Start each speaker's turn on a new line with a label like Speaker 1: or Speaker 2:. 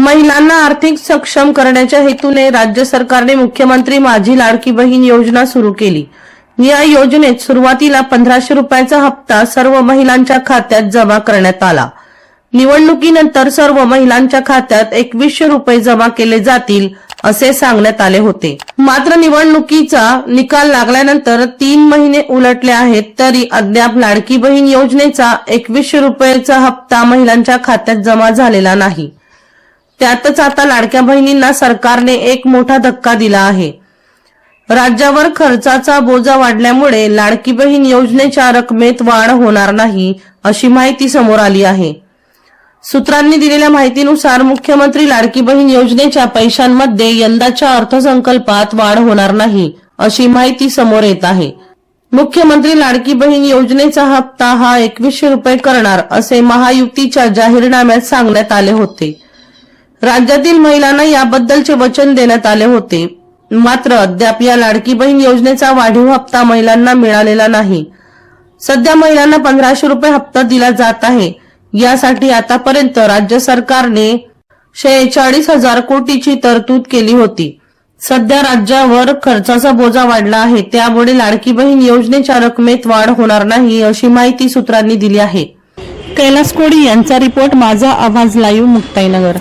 Speaker 1: महिलांना आर्थिक सक्षम करण्याच्या हेतूने राज्य सरकारने मुख्यमंत्री माझी लाडकी बहीण योजना सुरू केली. या योजनेत सुरुवातीला पंधराशे रुपयाचा हप्ता सर्व महिलांच्या खात्यात जमा करण्यात आला. निवडणुकीनंतर सर्व महिलांच्या खात्यात एकवीसशे रुपये जमा केले जातील असे सांगण्यात आले होते. मात्र निवडणुकीचा निकाल लागल्यानंतर तीन महिने उलटले आहेत तरी अद्याप लाडकी बहीण योजनेचा एकवीसशे रुपयाचा हप्ता महिलांच्या खात्यात जमा झालेला नाही. त्यातच आता लाडक्या बहिणींना सरकारने एक मोठा धक्का दिला आहे. राज्यावर खर्चाचा बोजा वाढल्यामुळे लाडकी बहीण योजनेच्या रकमेत वाढ होणार नाही अशी माहिती समोर आली आहे. सूत्रांनी दिलेल्या माहितीनुसार मुख्यमंत्री लाडकी बहीण योजनेच्या पैशांमध्ये यंदाच्या अर्थसंकल्पात वाढ होणार नाही अशी माहिती समोर येत आहे. मुख्यमंत्री लाडकी बहीण योजनेचा हप्ता हा एकवीसशे रुपये करणार असे महायुतीच्या जाहीरनाम्यात सांगण्यात आले होते. राज्यातील महिलांना याबद्दलचे वचन देण्यात आले होते. मात्र अद्याप या लाडकी बहीण योजनेचा वाढीव हप्ता महिलांना मिळालेला नाही. सध्या महिलांना पंधराशे रुपये हप्ता दिला जात आहे. यासाठी आतापर्यंत राज्य सरकारने शेहेचाळीस हजार कोटीची तरतूद केली होती. सध्या राज्यावर खर्चाचा बोजा वाढला आहे. त्यामुळे लाडकी बहीण योजनेच्या रकमेत वाढ होणार नाही अशी माहिती सूत्रांनी दिली आहे. कैलास कोडी यांचा रिपोर्ट माझा आवाज लाईव्ह मुक्ताईनगर.